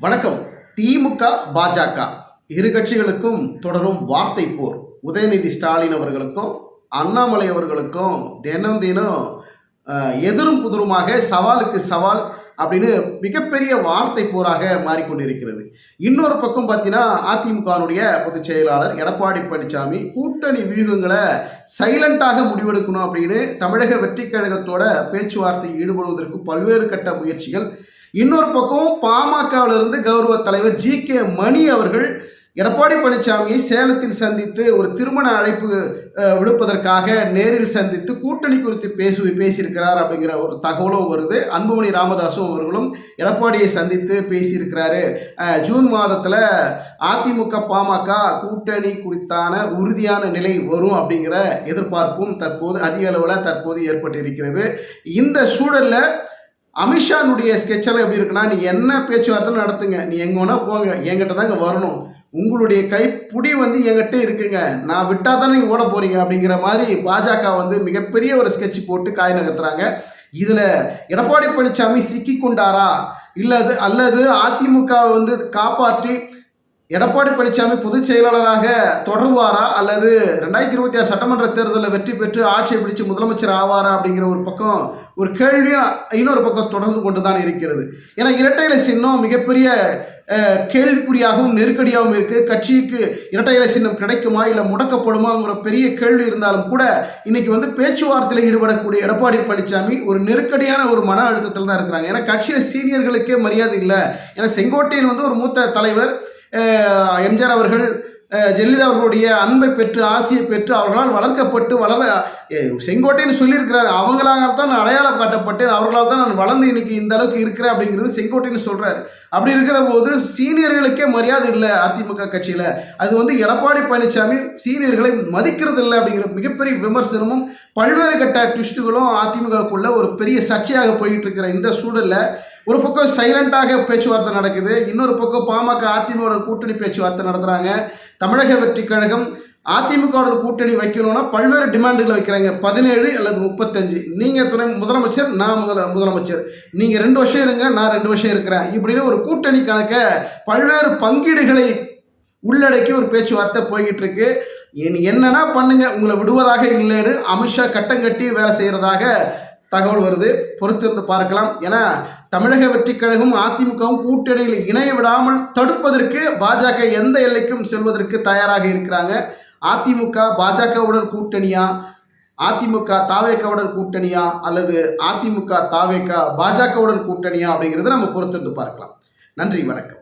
வணக்கம். திமுக பாஜக. இரு கட்சிகளுக்கும் தொடரும் வார்த்தை போர். உதயநிதி ஸ்டாலின் அவர்களுக்கும் அண்ணாமலை அவர்களுக்கும் தினம் தினம் எதிரும் புதிருமாக சவாலுக்கு சவால் அப்படின்னு மிகப்பெரிய வார்த்தை போராக மாறிக்கொண்டிருக்கிறது. இன்னொரு பக்கம் பார்த்தீங்கன்னா அதிமுகனுடைய பொதுச் செயலாளர் எடப்பாடி பழனிசாமி கூட்டணி வியூகங்களை சைலண்டாக முடிவெடுக்கணும் அப்படின்னு தமிழக வெற்றி கழகத்தோட பேச்சுவார்த்தை ஈடுபடுவதற்கு பல்வேறு கட்ட முயற்சிகள் இன்னொரு பக்கம் பாமகவிலிருந்து கௌரவ தலைவர் ஜி கே மணி அவர்கள் எடப்பாடி பழனிசாமியை சேலத்தில் சந்தித்து ஒரு திருமண அழைப்பு விடுப்பதற்காக நேரில் சந்தித்து கூட்டணி குறித்து பேசு பேசியிருக்கிறார் அப்படிங்கிற ஒரு தகவலும் வருது. அன்புமணி ராமதாசும் அவர்களும் எடப்பாடியை சந்தித்து பேசியிருக்கிறாரு. ஜூன் மாதத்தில் அதிமுக பாமக கூட்டணி குறித்தான உறுதியான நிலை வரும் அப்படிங்கிற எதிர்பார்ப்பும் தற்போது அதிக அளவில் தற்போது ஏற்பட்டிருக்கிறது. இந்த சூழலில் அமித்ஷானுடைய ஸ்கெட்செல்லாம் எப்படி இருக்குன்னா நீ என்ன பேச்சுவார்த்தை நடத்துங்க நீ எங்கே வேணால் போங்க என்கிட்ட தாங்க வரணும். உங்களுடைய கைப்பிடி வந்து என்கிட்ட இருக்குங்க. நான் விட்டால் தான் நீங்கள் ஓட போகிறீங்க அப்படிங்கிற மாதிரி பாஜக வந்து மிகப்பெரிய ஒரு ஸ்கெட்ச் போட்டு காய் நகர்த்துறாங்க. இதில் எடப்பாடி பழனிசாமி சிக்கி கொண்டாரா? இல்லது அல்லது அதிமுக வந்து காப்பாற்றி எடப்பாடி பழனிசாமி பொதுச் செயலாளராக தொடருவாரா? அல்லது ரெண்டாயிரத்தி இருபத்தி ஆறு சட்டமன்ற தேர்தலில் வெற்றி பெற்று ஆட்சியை பிடிச்சு முதலமைச்சர் ஆவாரா அப்படிங்கிற ஒரு பக்கம் ஒரு கேள்வியும் இன்னொரு பக்கம் தொடர்ந்து கொண்டு தான் இருக்கிறது. ஏன்னா இரட்டை இலை சின்னம் மிகப்பெரிய கேள்விக்குறியாகவும் நெருக்கடியாகவும் இருக்குது கட்சிக்கு இரட்டை இலை சின்னம் கிடைக்குமா? இல்லை முடக்கப்படுமாங்கிற பெரிய கேள்வி இருந்தாலும் கூட இன்னைக்கு வந்து பேச்சுவார்த்தையில் ஈடுபடக்கூடிய எடப்பாடி பழனிசாமி ஒரு நெருக்கடியான ஒரு மன அழுத்தத்தில் தான் இருக்கிறாங்க. ஏன்னா கட்சியில் சீனியர்களுக்கே மரியாதை இல்லை. ஏன்னா செங்கோட்டையன் வந்து ஒரு மூத்த தலைவர். எம்ஜிஆர் அவர்கள் ஜெயலலிதா அவர்களுடைய அன்பை பெற்று ஆசையை பெற்று அவர்களால் வளர்க்கப்பட்டு வளர செங்கோட்டைன்னு சொல்லியிருக்கிறார். அவங்களாக தான் நான் அடையாளம் காட்டப்பட்டேன். அவர்களால் தான் நான் வளர்ந்து இன்னைக்கு இந்த அளவுக்கு இருக்கிறேன் அப்படிங்கிறது செங்கோட்டைன்னு சொல்கிறார் அப்படி இருக்கிற போது சீனியர்களுக்கே மரியாதை இல்லை அதிமுக கட்சியில். அது வந்து எடப்பாடி பழனிசாமி சீனியர்களை மதிக்கிறது இல்லை அப்படிங்கிற மிகப்பெரிய விமர்சனமும் பல்வேறு கட்ட ட்விஸ்ட்டுகளும் அதிமுகக்குள்ள ஒரு பெரிய சர்ச்சையாக போயிட்டு இருக்கிற இந்த சூழலில் ஒரு பக்கம் சைலண்டாக பேச்சுவார்த்தை நடக்குது இன்னொரு பக்கம் பாமக அதிமுக கூட்டணி பேச்சுவார்த்தை நடத்துகிறாங்க தமிழக வெற்றி கழகம் அதிமுகவோட கூட்டணி வைக்கணும்னா பல்வேறு டிமாண்டுகளை வைக்கிறாங்க. பதினேழு அல்லது முப்பத்தஞ்சு. நீங்கள் துணை முதலமைச்சர் நான் முதல முதலமைச்சர். நீங்கள் ரெண்டு வருஷம் இருங்க நான் ரெண்டு வருஷம் இருக்கிறேன். இப்படின்னு ஒரு கூட்டணி கணக்க பல்வேறு பங்கீடுகளை உள்ளடக்கி ஒரு பேச்சுவார்த்தை போய்கிட்டு இருக்கு இனி என்னன்னா பண்ணுங்க. உங்களை விடுவதாக இல்லைன்னு அமித்ஷா கட்டம் கட்டி வேலை செய்கிறதாக தகவல் வருது. பொறுத்திருந்து பார்க்கலாம். ஏன்னா தமிழக வெற்றிக் கழகம் அதிமுகவும் கூட்டணியில் இணைய விடாமல் தடுப்பதற்கு பாஜக எந்த எல்லைக்கும் செல்வதற்கு தயாராக இருக்கிறாங்க. அதிமுக பாஜகவுடன் கூட்டணியா? அதிமுக தாவேக்காவுடன் கூட்டணியா? அல்லது அதிமுக தாவேக்கா பாஜகவுடன் கூட்டணியா? அப்படிங்கிறத நம்ம பொறுத்திருந்து பார்க்கலாம். நன்றி வணக்கம்.